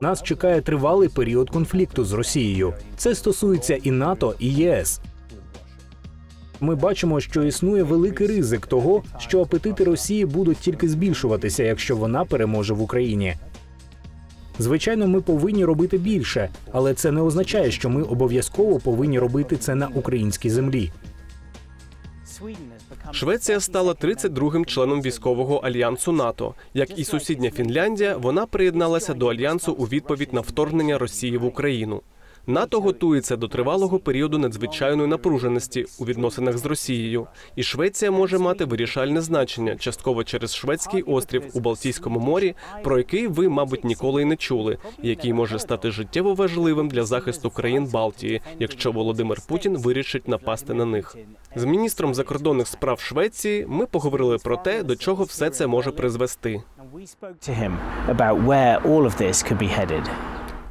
Нас чекає тривалий період конфлікту з Росією. Це стосується і НАТО, і ЄС. Ми бачимо, що існує великий ризик того, що апетити Росії будуть тільки збільшуватися, якщо вона переможе в Україні. Звичайно, ми повинні робити більше, але це не означає, що ми обов'язково повинні робити це на українській землі. Швеція стала 32-м членом військового альянсу НАТО. Як і сусідня Фінляндія, вона приєдналася до альянсу у відповідь на вторгнення Росії в Україну. НАТО готується до тривалого періоду надзвичайної напруженості у відносинах з Росією, і Швеція може мати вирішальне значення частково через шведський острів у Балтійському морі, про який ви, мабуть, ніколи й не чули, і який може стати життєво важливим для захисту країн Балтії, якщо Володимир Путін вирішить напасти на них. З міністром закордонних справ Швеції ми поговорили про те, до чого все це може призвести.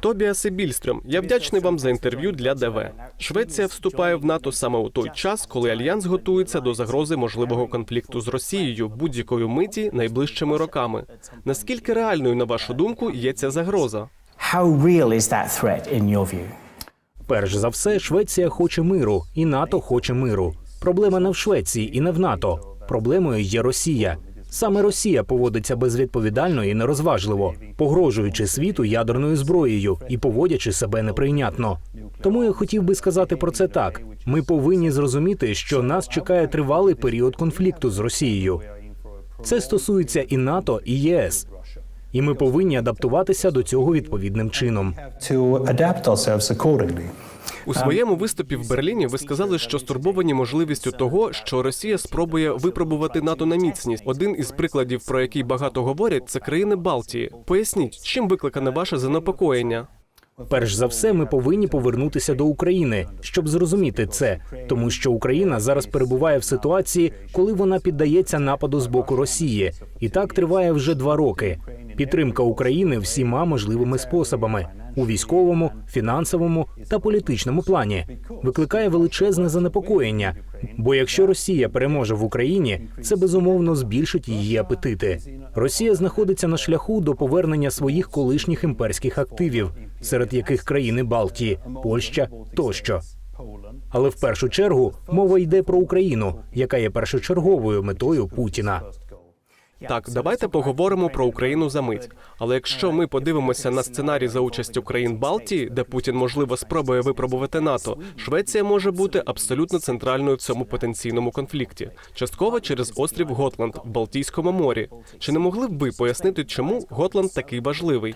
Тобіасе Більстрем, я вдячний вам за інтерв'ю для ДВ. Швеція вступає в НАТО саме у той час, коли альянс готується до загрози можливого конфлікту з Росією будь-якої миті найближчими роками. Наскільки реальною, на вашу думку, є ця загроза? How real is that threat in your view? Перш за все, Швеція хоче миру, і НАТО хоче миру. Проблема не в Швеції і не в НАТО. Проблемою є Росія. Саме Росія поводиться безвідповідально і нерозважливо, погрожуючи світу ядерною зброєю і поводячи себе неприйнятно. Тому я хотів би сказати про це так: ми повинні зрозуміти, що нас чекає тривалий період конфлікту з Росією. Це стосується і НАТО, і ЄС. І ми повинні адаптуватися до цього відповідним чином. У своєму виступі в Берліні ви сказали, що стурбовані можливістю того, що Росія спробує випробувати НАТО на міцність. Один із прикладів, про який багато говорять, це країни Балтії. Поясніть, чим викликане ваше занепокоєння? Перш за все, ми повинні повернутися до України, щоб зрозуміти це, тому що Україна зараз перебуває в ситуації, коли вона піддається нападу з боку Росії, і так триває вже два роки. Підтримка України всіма можливими способами у військовому, фінансовому та політичному плані викликає величезне занепокоєння. Бо якщо Росія переможе в Україні, це безумовно збільшить її апетити. Росія знаходиться на шляху до повернення своїх колишніх імперських активів, серед яких країни Балтії, Польща тощо. Але в першу чергу мова йде про Україну, яка є першочерговою метою Путіна. Так, давайте поговоримо про Україну за мить. Але якщо ми подивимося на сценарій за участю країн Балтії, де Путін можливо спробує випробувати НАТО, Швеція може бути абсолютно центральною в цьому потенційному конфлікті, частково через острів Готланд в Балтійському морі. Чи не могли б ви пояснити, чому Готланд такий важливий?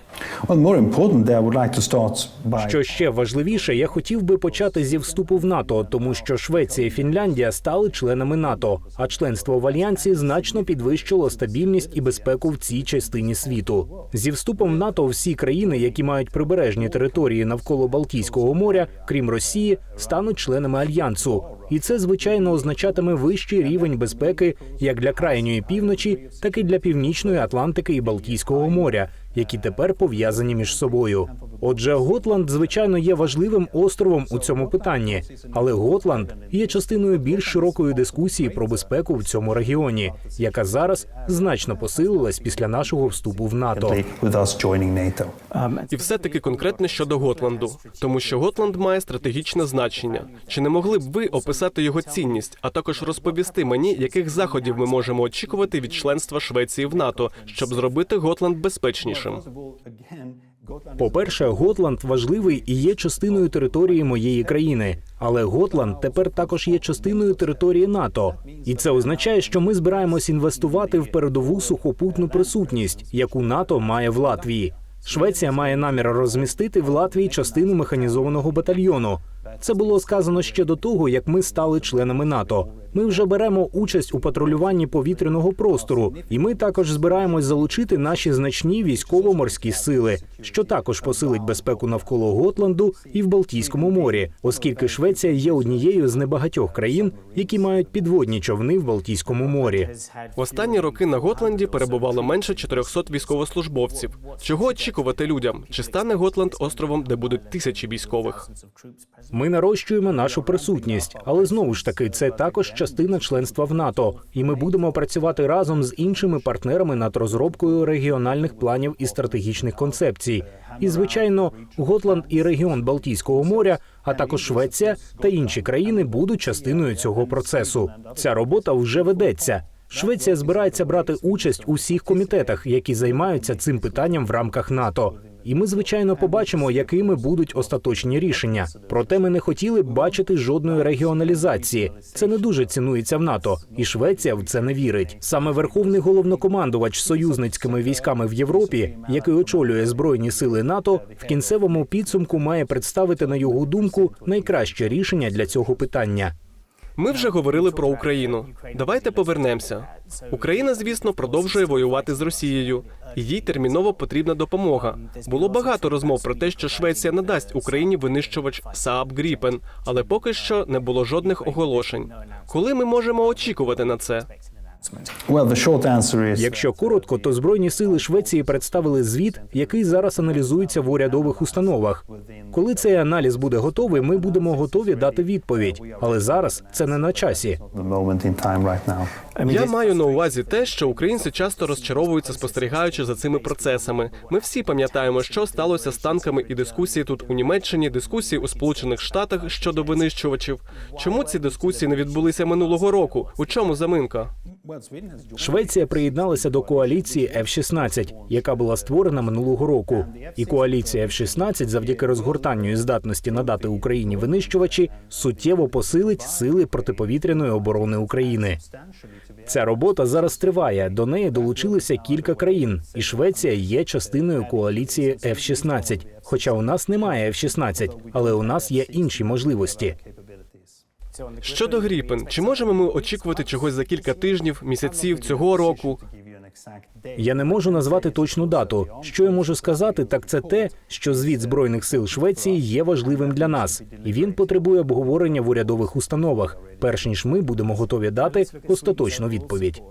Що ще важливіше, я хотів би почати зі вступу в НАТО, тому що Швеція і Фінляндія стали членами НАТО, а членство в альянсі значно підвищило стабільність і безпеку в цій частині світу. Зі вступом в НАТО всі країни, які мають прибережні території навколо Балтійського моря, крім Росії, стануть членами альянсу. І це звичайно означатиме вищий рівень безпеки як для крайньої півночі, так і для північної Атлантики і Балтійського моря, які тепер пов'язані між собою. Отже, Готланд, звичайно, є важливим островом у цьому питанні, але Готланд є частиною більш широкої дискусії про безпеку в цьому регіоні, яка зараз значно посилилась після нашого вступу в НАТО. І все таки конкретне щодо Готланду, тому що Готланд має стратегічне значення. Чи не могли б ви описати його цінність, а також розповісти мені, яких заходів ми можемо очікувати від членства Швеції в НАТО, щоб зробити Готланд безпечнішим? По-перше, Готланд важливий і є частиною території моєї країни. Але Готланд тепер також є частиною території НАТО, і це означає, що ми збираємось інвестувати в передову сухопутну присутність, яку НАТО має в Латвії. Швеція має намір розмістити в Латвії частину механізованого батальйону. Це було сказано ще до того, як ми стали членами НАТО. Ми вже беремо участь у патрулюванні повітряного простору, і ми також збираємось залучити наші значні військово-морські сили, що також посилить безпеку навколо Готланду і в Балтійському морі, оскільки Швеція є однією з небагатьох країн, які мають підводні човни в Балтійському морі. Останні роки на Готланді перебувало менше 400 військовослужбовців. Чого очікувати людям? Чи стане Готланд островом, де будуть тисячі військових? Ми нарощуємо нашу присутність, але знову ж таки, це також частина членства в НАТО, і ми будемо працювати разом з іншими партнерами над розробкою регіональних планів і стратегічних концепцій. І звичайно, Готланд і регіон Балтійського моря, а також Швеція та інші країни будуть частиною цього процесу. Ця робота вже ведеться. Швеція збирається брати участь у всіх комітетах, які займаються цим питанням в рамках НАТО. І ми, звичайно, побачимо, якими будуть остаточні рішення. Проте ми не хотіли б бачити жодної регіоналізації. Це не дуже цінується в НАТО, і Швеція в це не вірить. Саме верховний головнокомандувач союзницькими військами в Європі, який очолює збройні сили НАТО, в кінцевому підсумку має представити на його думку найкраще рішення для цього питання. Ми вже говорили про Україну. Давайте повернемося. Україна, звісно, продовжує воювати з Росією, їй терміново потрібна допомога. Було багато розмов про те, що Швеція надасть Україні винищувач Saab Gripen, але поки що не було жодних оголошень. Коли ми можемо очікувати на це? Well, the short answer is Якщо коротко, то збройні сили Швеції представили звіт, який зараз аналізується в урядових установах. Коли цей аналіз буде готовий, ми будемо готові дати відповідь. Але зараз це не на часі. Я маю на увазі те, що українці часто розчаровуються, спостерігаючи за цими процесами. Ми всі пам'ятаємо, що сталося з танками і дискусії тут у Німеччині, дискусії у Сполучених Штатах щодо винищувачів. Чому ці дискусії не відбулися минулого року? У чому заминка? Швеція приєдналася до коаліції F-16, яка була створена минулого року. І коаліція F-16 завдяки розгортанню і здатності надати Україні винищувачі суттєво посилить сили протиповітряної оборони України. Ця робота зараз триває. До неї долучилися кілька країн, і Швеція є частиною коаліції F-16. Хоча у нас немає F-16, але у нас є інші можливості. Щодо Гріпен, чи можемо ми очікувати чогось за кілька тижнів, місяців цього року? Я не можу назвати точну дату. Що я можу сказати, так це те, що звіт збройних сил Швеції є важливим для нас, і він потребує обговорення в урядових установах, перш ніж ми будемо готові дати остаточну відповідь.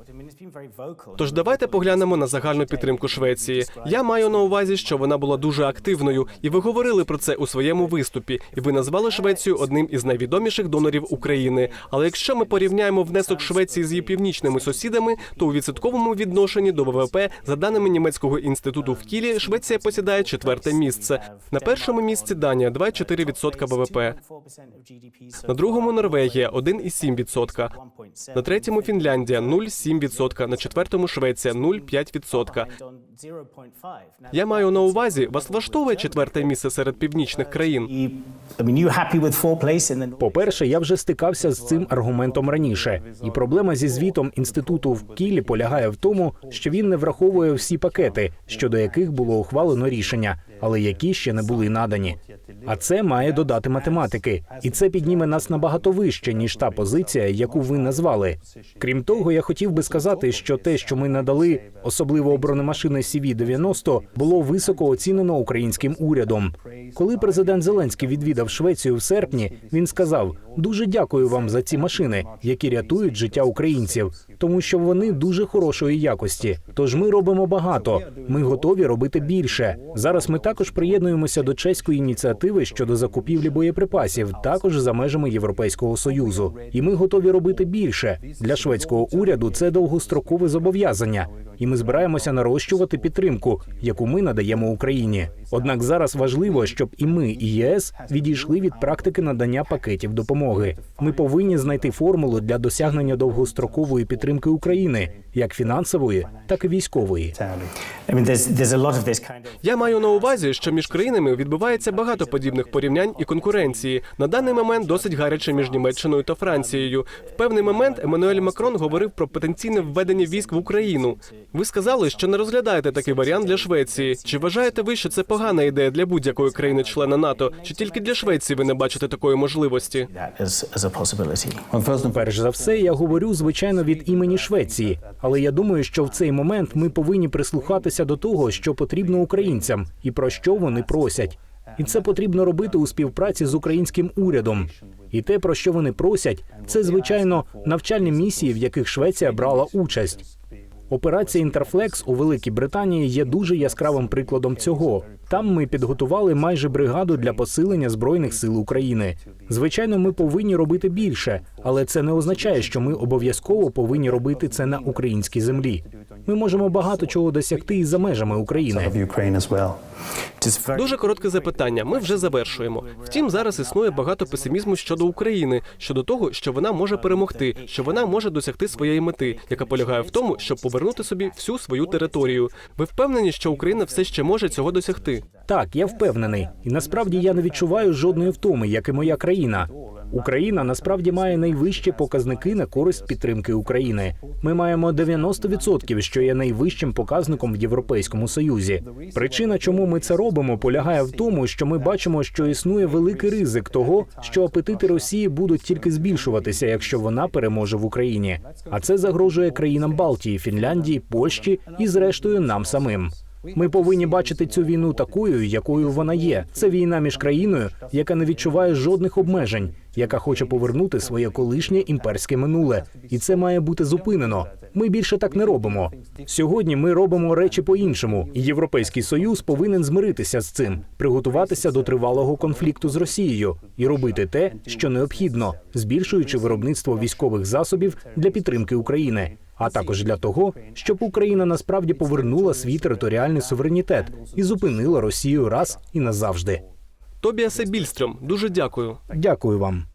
Тож давайте поглянемо на загальну підтримку Швеції. Я маю на увазі, що вона була дуже активною, і ви говорили про це у своєму виступі. І ви назвали Швецію одним із найвідоміших донорів України. Але якщо ми порівняємо внесок Швеції з її північними сусідами, то у відсотковому відношенні до ВВП, за даними німецького інституту в Кілі, Швеція посідає четверте місце. На першому місці Данія 2,4% ВВП. На другому Норвегія 1,7%. На третьому Фінляндія 0,7%, на четвертому Швеція 0,5%. Я маю на увазі, вас влаштовує четверте місце серед північних країн. The По-перше, я вже стикався з цим аргументом раніше, і проблема зі звітом інституту в Кілі полягає в тому, що він не враховує всі пакети, щодо яких було ухвалено рішення, але які ще не були надані. А це має додати математики, і це підніме нас набагато вище ніж та позиція, яку ви назвали. Крім того, я хотів би сказати, що те, що ми надали, особливо бронемашини CV-90, було високо оцінено українським урядом. Коли президент Зеленський відвідав Швецію в серпні, він сказав: дуже дякую вам за ці машини, які рятують життя українців, тому що вони дуже хорошої якості. Тож ми робимо багато. Ми готові робити більше. Зараз ми також приєднуємося до чеської ініціативи щодо закупівлі боєприпасів, також за межами Європейського союзу. І ми готові робити більше для шведського уряду. Це довгострокове зобов'язання, і ми збираємося нарощувати підтримку, яку ми надаємо Україні. Однак зараз важливо, щоб і ми, і ЄС відійшли від практики надання пакетів допомоги. Ми повинні знайти формулу для досягнення довгострокової підтримки України, як фінансової, так і військової. Я маю на увазі, що між країнами відбувається багато подібних порівнянь і конкуренції. На даний момент досить гаряче між Німеччиною та Францією. В певний момент Еммануель Макрон говорив про потенційне введення військ в Україну. Ви сказали, що не розглядаєте такий варіант для Швеції. Чи вважаєте ви, що це погана ідея для будь-якої країни-члена НАТО? Чи тільки для Швеції ви не бачите такої можливості? Перш за все, я говорю звичайно від імені Швеції, але я думаю, що в цей момент ми повинні прислухатися до того, що потрібно українцям і про що вони просять. І це потрібно робити у співпраці з українським урядом. І те, про що вони просять, це звичайно навчальні місії, в яких Швеція брала участь. Операція Інтерфлекс у Великій Британії є дуже яскравим прикладом цього. Там ми підготували майже бригаду для посилення збройних сил України. Звичайно, ми повинні робити більше, але це не означає, що ми обов'язково повинні робити це на українській землі. Ми можемо багато чого досягти і за межами України. Дуже коротке запитання. Ми вже завершуємо. Втім, зараз існує багато песимізму щодо України, щодо того, що вона може перемогти, що вона може досягти своєї мети, яка полягає в тому, щоб повернути собі всю свою територію. Ви впевнені, що Україна все ще може цього досягти? Так, я впевнений, і насправді я не відчуваю жодної втоми, як і моя країна. Україна насправді має найвищі показники на користь підтримки України. Ми маємо 90%, що є найвищим показником в Європейському Союзі. Причина, чому ми це робимо, полягає в тому, що ми бачимо, що існує великий ризик того, що апетити Росії будуть тільки збільшуватися, якщо вона переможе в Україні. А це загрожує країнам Балтії, Фінляндії, Польщі і, зрештою, нам самим. Ми повинні бачити цю війну такою, якою вона є. Це війна між країною, яка не відчуває жодних обмежень, яка хоче повернути своє колишнє імперське минуле, і це має бути зупинено. Ми більше так не робимо. Сьогодні ми робимо речі по-іншому. Європейський союз повинен змиритися з цим, приготуватися до тривалого конфлікту з Росією і робити те, що необхідно, збільшуючи виробництво військових засобів для підтримки України. А також для того, щоб Україна насправді повернула свій територіальний суверенітет і зупинила Росію раз і назавжди. Тобіасе Більстрем. дуже дякую. Дякую вам.